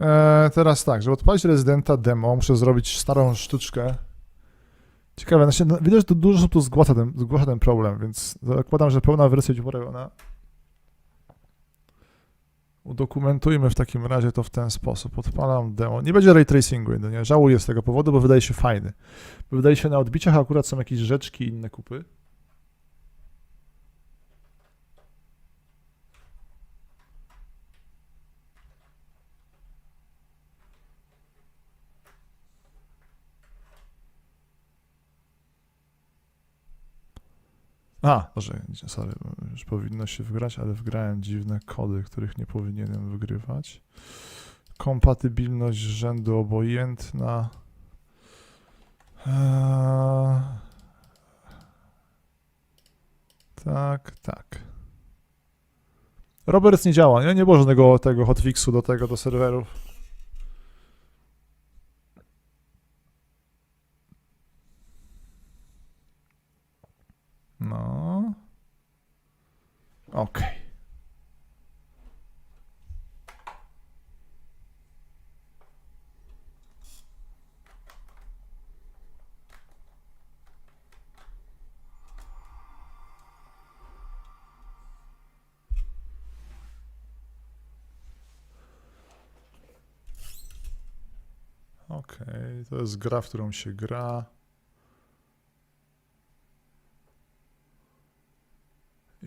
E, teraz tak, żeby odpalić rezydenta demo, muszę zrobić starą sztuczkę. Ciekawe, znaczy, no, widać, że tu dużo osób tu zgłasza ten, zgłasza ten problem, więc zakładam, że pełna wersja będzie poprawiona. Udokumentujmy w takim razie to w ten sposób. Odpalam demo. Nie będzie ray tracingu jedynie. Żałuję z tego powodu, bo wydaje się fajny. Bo wydaje się na odbiciach akurat są jakieś rzeczki i inne kupy. A, może, sorry, już powinno się wgrać, ale wgrałem dziwne kody, których nie powinienem wygrywać. Kompatybilność rzędu obojętna. Eee, tak, tak. Roberts nie działa, nie? Nie było żadnego tego hotfixu do tego, do serwerów. No. Okej. Okej, to jest gra, w którą się gra.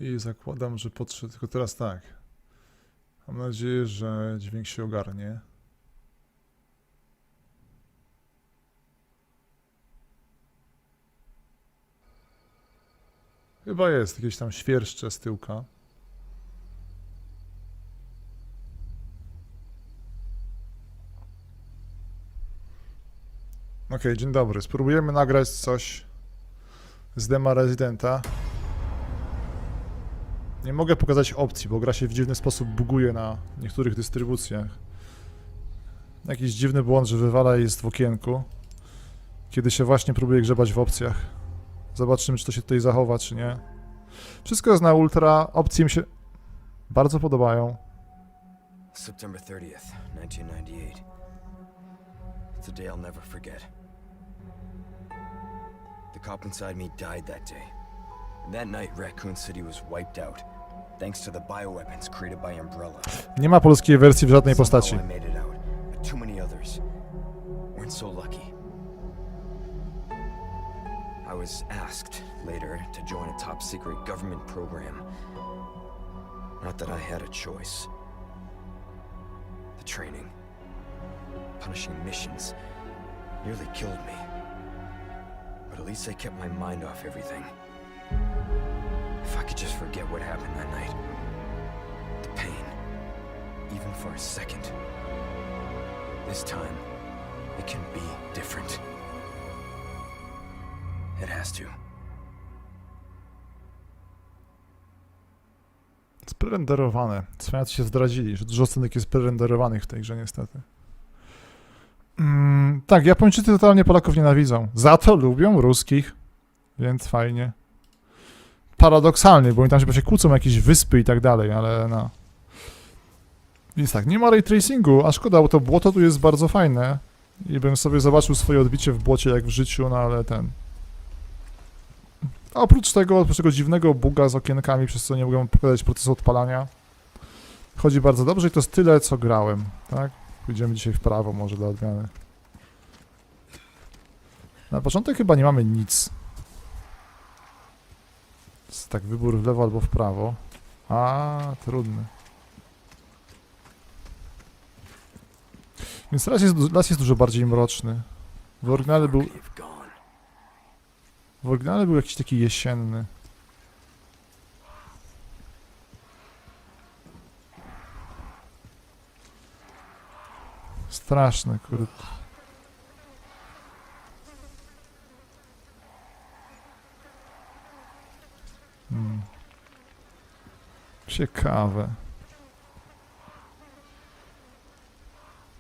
I zakładam, że podszedł. Tylko teraz tak. Mam nadzieję, że dźwięk się ogarnie. Chyba jest jakieś tam świerszcze z tyłka. Okej, dzień dobry. Spróbujemy nagrać coś z dema Residenta. Nie mogę pokazać opcji, bo gra się w dziwny sposób buguje na niektórych dystrybucjach. Jakiś dziwny błąd, że wywala jest w okienku. Kiedy się właśnie próbuje grzebać w opcjach. Zobaczymy, czy to się tutaj zachowa, czy nie. Wszystko jest na ultra. Opcje mi się bardzo podobają. September 30th, 1998. It's a day I'll never forget. The cop inside me died that day. And that night, Raccoon City was wiped out. Thanks to the bioweapons created by Umbrella. Nie ma polskiej wersji w żadnej postaci. Somehow I made it out, but too many others weren't so lucky. I was asked later to join a top secret government program. Not that I had a choice. The training, punishing missions, nearly killed me. But at least I kept my mind off everything. If I could just forget what happened that night. The pain, even for a second. This time, it can be different. It has to. Sprerenderowane. Cwaniacy się zdradzili, że dużo scenek jest prerenderowanych w tej grze niestety. Mm, tak, Japończycy totalnie Polaków nienawidzą. Za to lubią ruskich, więc fajnie. Paradoksalnie, bo oni tam się kłócą jakieś wyspy i tak dalej, ale no. Więc tak, nie ma ray tracingu, a szkoda, bo to błoto tu jest bardzo fajne. I bym sobie zobaczył swoje odbicie w błocie jak w życiu, no ale ten... A oprócz tego, oprócz tego dziwnego buga z okienkami, przez co nie mogę pokazać procesu odpalania, chodzi bardzo dobrze i to jest tyle, co grałem, tak? Pójdziemy dzisiaj w prawo może dla odmiany. Na początek chyba nie mamy nic. Tak wybór w lewo albo w prawo. A, trudny. Więc las jest, las jest dużo bardziej mroczny. W oryginale był, w oryginale był jakiś taki jesienny. Straszny, kurde. Ciekawe.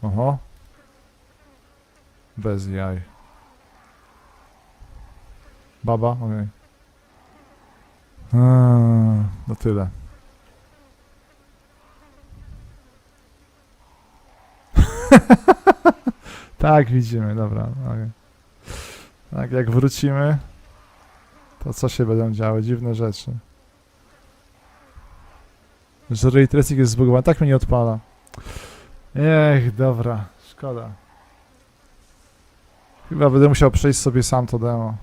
Oho. Bez jaj. Baba? Okej. Okay. No tyle. tak, widzimy, dobra. okej. Tak, jak wrócimy, to co się będą działy? Dziwne rzeczy. Że ray tracing jest zbugowany, tak mnie nie odpala. Ech, dobra, szkoda. Chyba będę musiał przejść sobie sam to demo.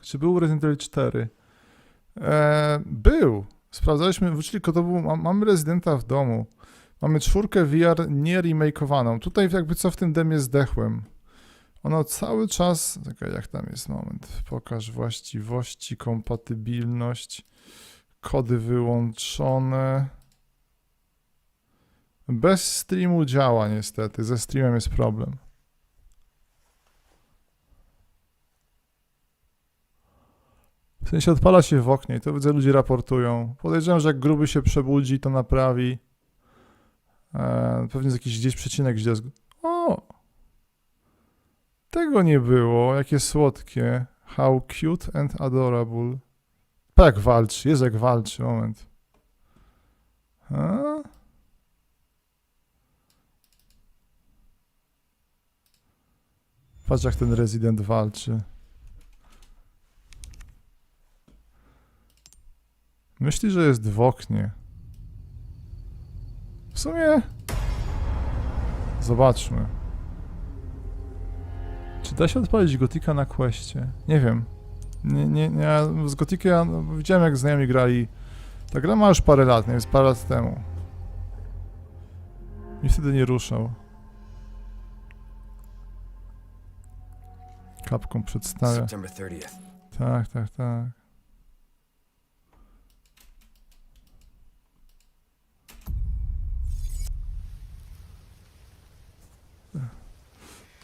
Czy był Resident Evil 4? E, był. Sprawdzaliśmy, wrócili to był, ma- mamy Residenta w domu. Mamy czwórkę VR nie remakeowaną. Tutaj jakby co w tym demie zdechłem. Ono cały czas, czekaj, jak tam jest moment, pokaż właściwości, kompatybilność, kody wyłączone. Bez streamu działa niestety, ze streamem jest problem. W sensie odpala się w oknie i to widzę ludzie raportują. Podejrzewam, że jak gruby się przebudzi, to naprawi. E, pewnie jest jakiś gdzieś przecinek gdzie jest. O! Tego nie było. Jakie słodkie. How cute and adorable. Pa jak walczy. Jest jak walczy. Moment. Patrz jak ten rezydent walczy. Myśli, że jest w oknie. W sumie... Zobaczmy. Czy da się odpalić Gotika na questie? Nie wiem. Nie, nie, nie, z Gotika ja, widziałem jak znajomi grali. Ta gra ma już parę lat, nie? Jest parę lat temu. I wtedy nie ruszał. Kapką przedstawia. September 30th. Tak, tak, tak.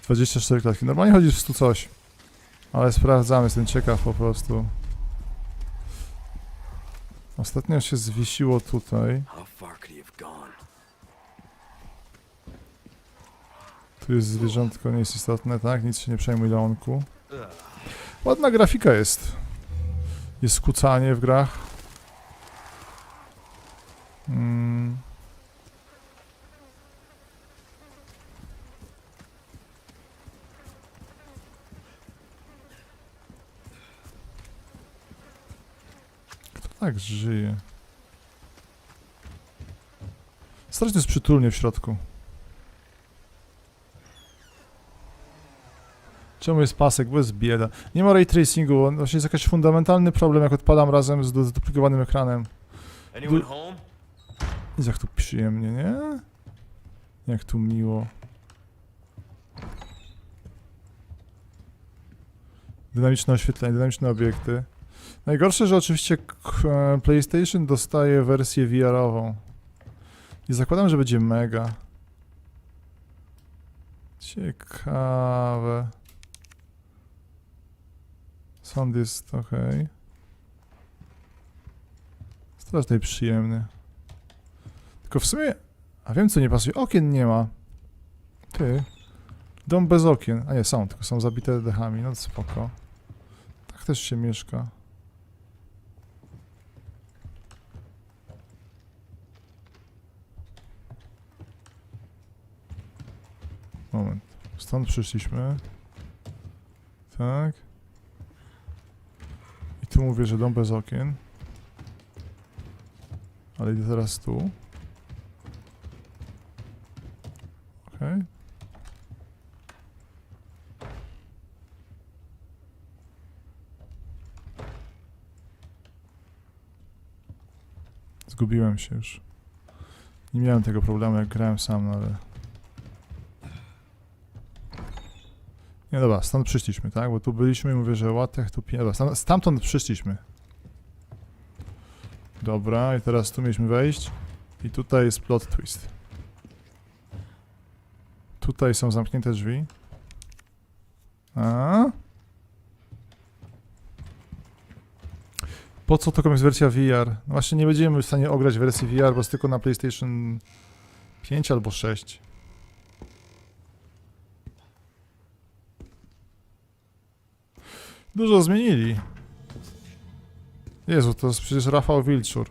Dwadzieścia cztery klatki. Normalnie chodzi w stu coś. Ale sprawdzamy, jestem ciekaw po prostu. Ostatnio się zwiesiło tutaj. Tu jest zwierzątko, nie jest istotne, tak? Nic się nie przejmuj, Leonku. Ładna grafika jest. Jest skucanie w grach. Tak żyje? Strasznie jest przytulnie w środku. Czemu jest pasek? Bo jest bieda. Nie ma ray tracingu, właśnie jest jakiś fundamentalny problem, jak odpalam razem z zduplikowanym ekranem. Du-? Jest jak tu przyjemnie, nie? Jak tu miło. Dynamiczne oświetlenie, dynamiczne obiekty. Najgorsze, że oczywiście e, PlayStation dostaje wersję VR-ową. I zakładam, że będzie mega. Ciekawe. Sąd jest ok. Strasznie przyjemny. Tylko w sumie... A wiem co nie pasuje. Okien nie ma. Ty. Dom bez okien. A nie, są, tylko są zabite dechami. No spoko. Tak też się mieszka. Moment. Stąd przyszliśmy. Tak. I tu mówię, że dom bez okien. Ale idę teraz tu. Okej. Zgubiłem się już. Nie miałem tego problemu jak grałem sam, no ale... Nie dobra, stąd przyszliśmy, tak? Bo tu byliśmy i mówię, że łatech tu... Dobra, stam- stamtąd przyszliśmy. Dobra, i teraz tu mieliśmy wejść. I tutaj jest plot twist. Tutaj są zamknięte drzwi. A? Po co to komuś wersja VR? No właśnie nie będziemy w stanie ograć wersji VR, bo jest tylko na PlayStation 5 albo 6. Dużo zmienili. Jezu, to jest przecież Rafał Wilczur.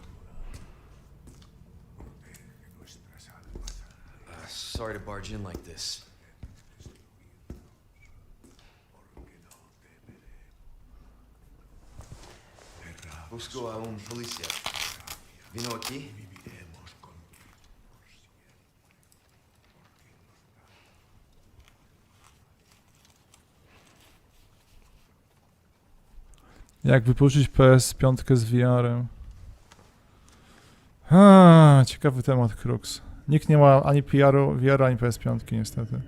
Sorry to barge in like this. Busco a un policía. Vino aquí? Jak wypożyczyć PS5 z VR-em? A, ciekawy temat, Krux. Nikt nie ma ani PR-u, VR, ani PS5 niestety.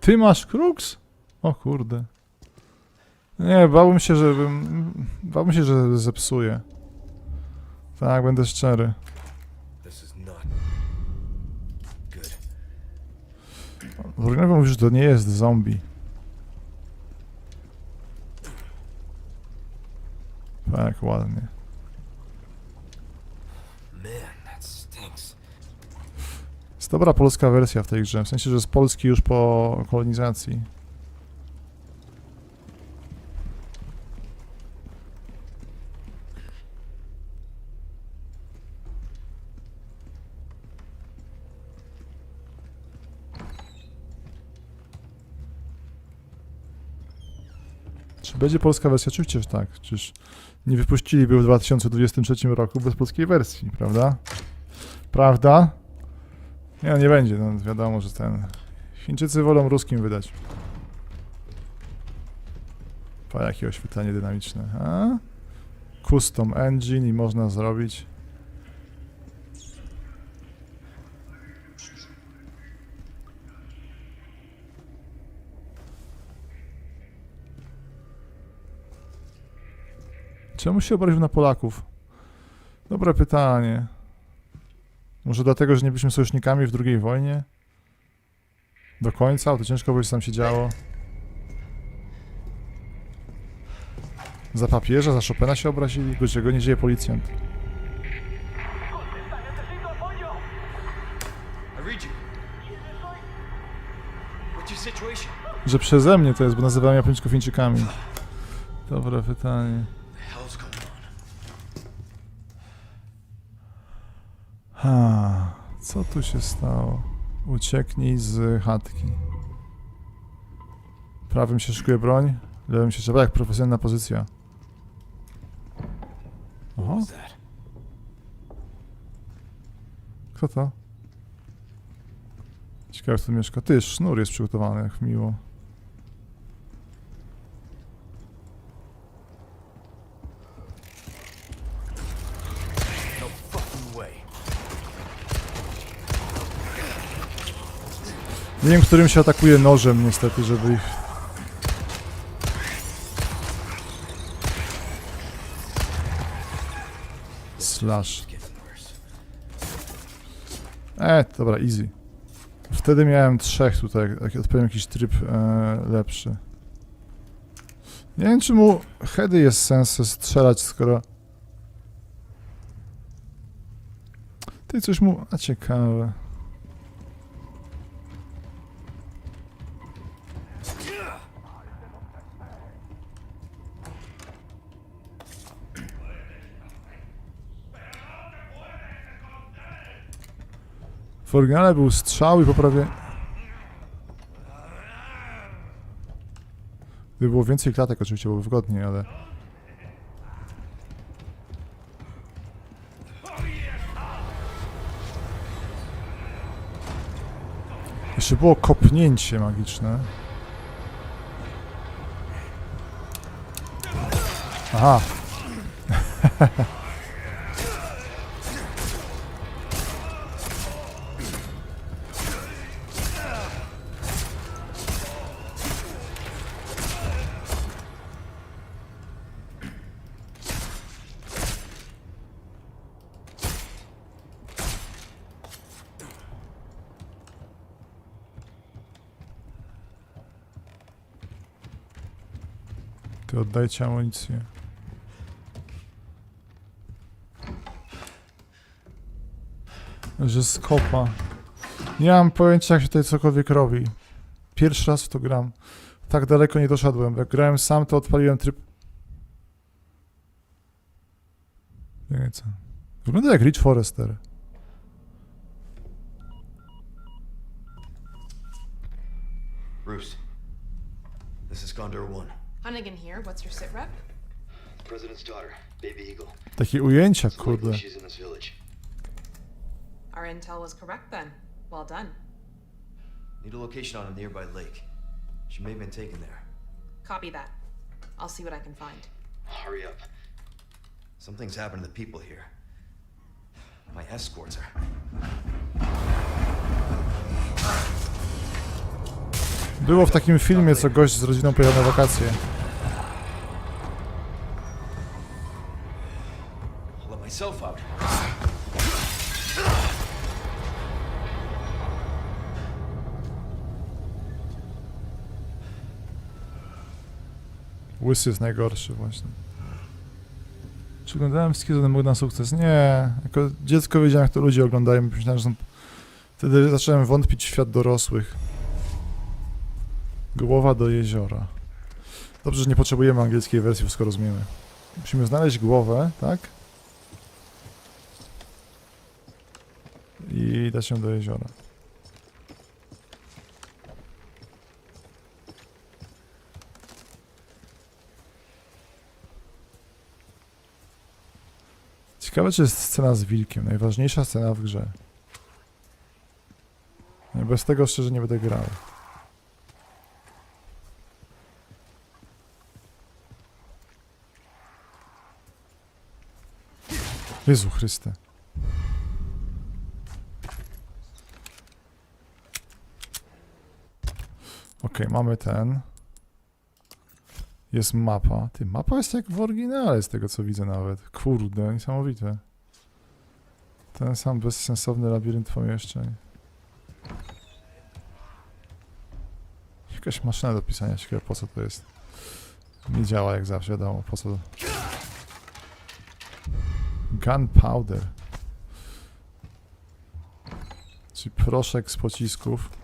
Ty masz Krux? O kurde. Nie, bałbym się, że bym... Bałbym się, że zepsuję. Tak, będę szczery. W oryginale mówisz, że to nie jest zombie. Tak, ładnie. Jest dobra polska wersja w tej grze, w sensie, że jest polski już po kolonizacji. Czy będzie polska wersja? Oczywiście, że tak. Czyż nie wypuściliby w 2023 roku bez polskiej wersji, prawda? Prawda? Nie, no nie będzie, no wiadomo, że ten... Chińczycy wolą ruskim wydać. Pa, jakie oświetlenie dynamiczne, a? Custom engine i można zrobić. Czemu się obraził na Polaków? Dobre pytanie. Może dlatego, że nie byliśmy sojusznikami w II wojnie? Do końca? To ciężko by się tam się działo. Za papieża, za Chopina się obrazili? Do czego nie dzieje policjant? Że przeze mnie to jest, bo nazywałem Japończyków Chińczykami. Dobre pytanie. The hell's going on? Ha, co tu się stało? Ucieknij z chatki. Prawym się szykuje broń, lewym się trzeba jak profesjonalna pozycja. Oho, kto to? Ciekawe, kto tu mieszka. Ty, sznur jest przygotowany, jak miło. Nie wiem, którym się atakuje nożem, niestety, żeby ich... Slash. E, dobra, easy. Wtedy miałem trzech tutaj, jak odpowiem jakiś tryb e, lepszy. Nie wiem, czy mu heady jest sens strzelać, skoro... Ty coś mu... A ciekawe. W oryginale był strzał i poprawie... Gdyby było więcej klatek, oczywiście byłoby wygodniej, ale... Jeszcze było kopnięcie magiczne. Aha. Ty oddajcie amunicję. Że skopa. Nie mam pojęcia jak się tutaj cokolwiek robi. Pierwszy raz w to gram. Tak daleko nie doszedłem. Jak grałem sam, to odpaliłem tryb... Nie wiem co. Wygląda jak Rich Forester. Takie ujęcia, kurde. Our intel was correct then. Well done. Need a location on a nearby lake. She may have been taken there. Copy that. I'll see what I can find. Hurry up. Something's happened to the people here. My escorts are. Było w takim filmie, co gość z rodziną pojechał na wakacje. Łysy jest najgorszy właśnie. Czy oglądałem wszystkie Mógł na sukces? Nie. Jako dziecko wiedziałem, jak to ludzie oglądają. Myślałem, że są... Wtedy zacząłem wątpić w świat dorosłych. Głowa do jeziora. Dobrze, że nie potrzebujemy angielskiej wersji, wszystko rozumiemy. Musimy znaleźć głowę, tak? I dać ją do jeziora. Ciekawe, czy jest scena z wilkiem. Najważniejsza scena w grze. No, Bez tego szczerze nie będę grał. Jezu Chryste. Okej, mamy ten. Jest mapa. Ty, mapa jest jak w oryginale, z tego co widzę nawet. Kurde, niesamowite. Ten sam bezsensowny labirynt pomieszczeń. Jakaś maszyna do pisania, ciekawe po co to jest. Nie działa jak zawsze, wiadomo po co. Gunpowder. Czyli proszek z pocisków.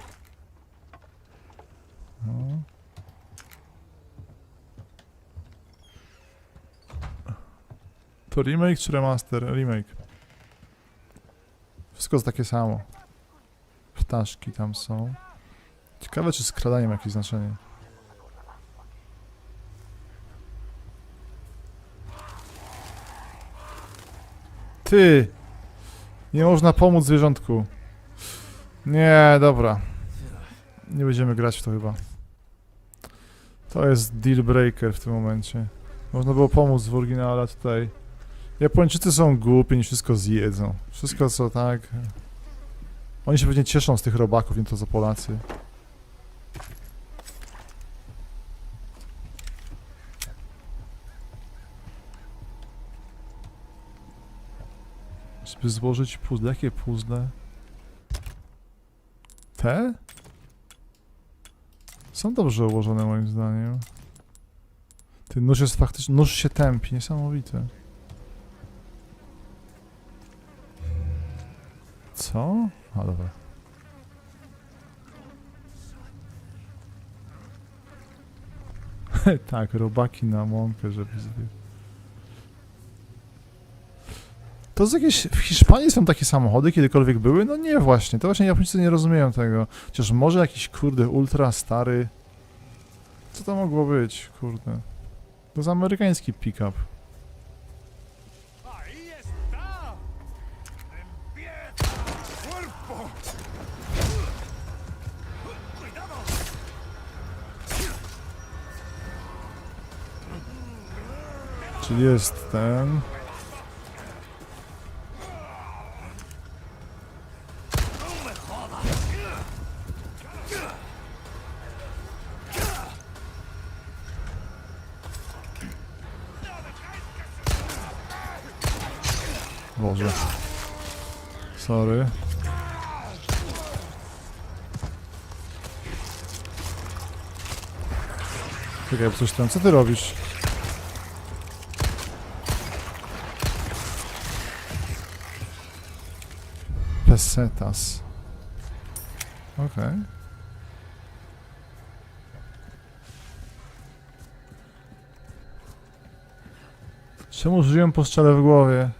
To remake czy remaster? Remake. Wszystko jest takie samo. Ptaszki tam są. Ciekawe, czy skradanie ma jakieś znaczenie. Ty! Nie można pomóc zwierzątku. Nie, dobra. Nie będziemy grać w to chyba. To jest deal breaker w tym momencie. Można było pomóc w oryginale, tutaj... Japończycy są głupi, nie wszystko zjedzą. Wszystko co tak... Oni się pewnie cieszą z tych robaków, nie to co Polacy. Żeby złożyć puzzle. Jakie puzzle? Te? Są dobrze ułożone moim zdaniem. Ten nóż jest faktycznie... Nóż się tępi, niesamowite. Co? A dobra. tak, robaki na mąkę, żeby zwie... To z jakieś... W Hiszpanii są takie samochody, kiedykolwiek były? No nie właśnie, to właśnie Japończycy nie rozumieją tego. Chociaż może jakiś, kurde, ultra stary... Co to mogło być, kurde? To jest amerykański pick-up. Czyli jest ten... Boże. Sorry. Czekaj, coś tam. Co ty robisz? Pesetas. Okej. Czemu żyją po strzale w głowie?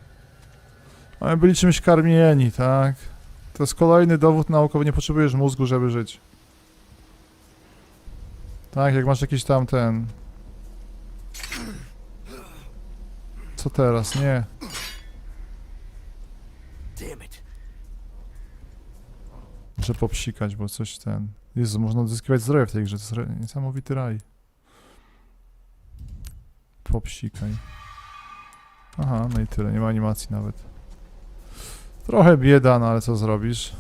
Ale byli czymś karmieni, tak? To jest kolejny dowód naukowy, nie potrzebujesz mózgu, żeby żyć. Tak, jak masz jakiś tam ten... Co teraz? Nie. Damn it. Muszę popsikać, bo coś ten... Jezu, można odzyskiwać zdrowie w tej grze, to jest niesamowity raj. Popsikaj. Aha, no i tyle, nie ma animacji nawet. Trochę bieda, no ale co zrobisz?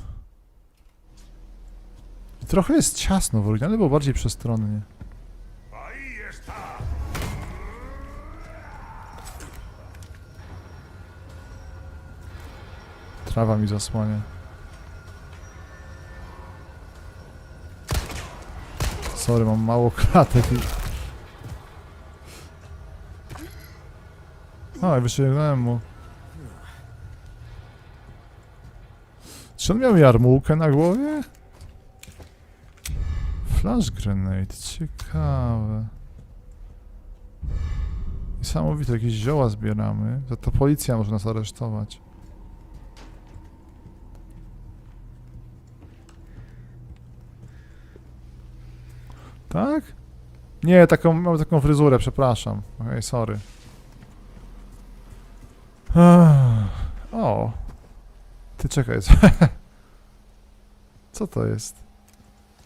I trochę jest ciasno w oryginale, było bardziej przestronnie. Trawa mi zasłania. Sorry, mam mało klatek. i- A, wyciągnąłem mu. Czy on miał jarmułkę na głowie? Flash grenade, ciekawe. Niesamowite, jakieś zioła zbieramy. To, to policja może nas aresztować. Tak? Nie, taką, mam taką fryzurę, przepraszam. Okej, sorry. Ech, O. Ty czekaj. co- to jest?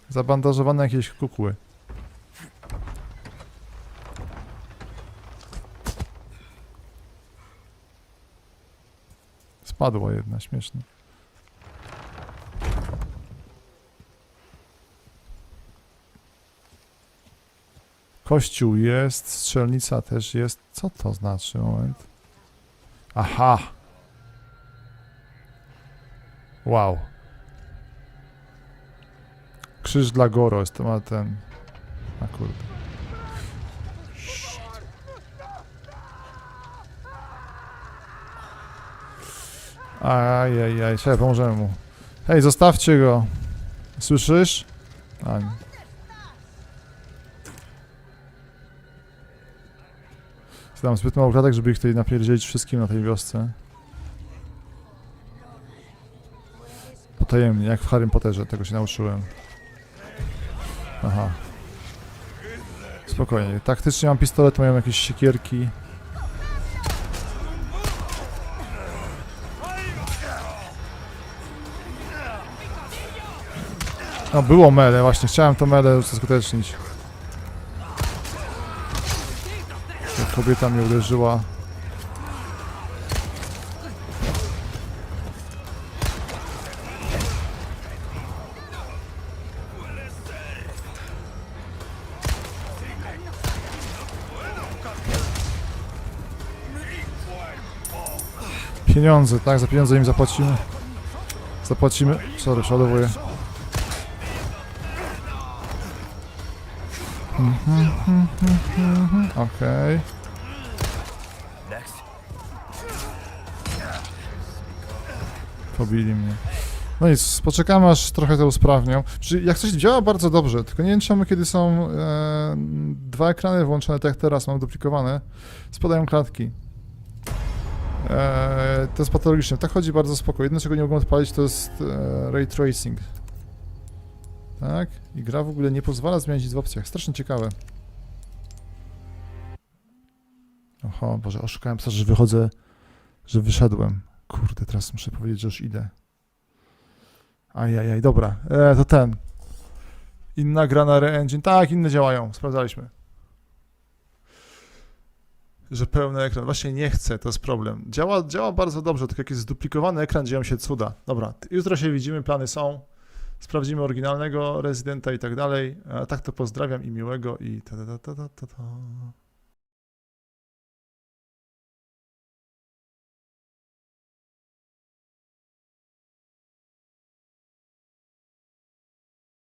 Zabandażowane jakieś kukły. Spadła jedna, śmiesznie. Kościół jest, strzelnica też jest. Co to znaczy? Moment. Aha. Wow. Krzyż dla Goro jest to ten. A kurde. Shit. Ajajaj, czekaj, pomożemy mu. Hej, zostawcie go. Słyszysz? A, nie. Znam zbyt mało klatek, żeby ich tutaj napierdzielić wszystkim na tej wiosce. Potajemnie, jak w Harrym Potterze, tego się nauczyłem. Aha. Spokojnie. Taktycznie mam pistolet, mają jakieś siekierki. No było mele, właśnie chciałem to mele uskutecznić. Kobieta mnie uderzyła. Pieniądze, tak? Za pieniądze im zapłacimy. Zapłacimy. Sorry, przeładowuję. Mhm, mhm, mhm. Okej. Next. Pobili mnie. No nic, poczekamy aż trochę to usprawnią. Czyli jak coś działa bardzo dobrze, tylko nie wiem czemu kiedy są e, dwa ekrany włączone, tak jak teraz mam duplikowane, spadają klatki. E, to jest patologiczne. Tak chodzi bardzo spoko. Jedno czego nie mogą odpalić to jest e, ray tracing. Tak? I gra w ogóle nie pozwala zmieniać nic w opcjach. Strasznie ciekawe. Oho, Boże, oszukałem psa, że wychodzę, że wyszedłem. Kurde, teraz muszę powiedzieć, że już idę. Ajajaj, dobra. E, to ten. Inna gra na Re-Engine. Tak, inne działają. Sprawdzaliśmy. Że pełny ekran. Właśnie nie chcę, to jest problem. Działa, działa bardzo dobrze, tylko jak jest zduplikowany ekran, dzieją się cuda. Dobra, jutro się widzimy, plany są. Sprawdzimy oryginalnego rezydenta i tak dalej. A tak to pozdrawiam i miłego i ta ta ta ta ta. ta.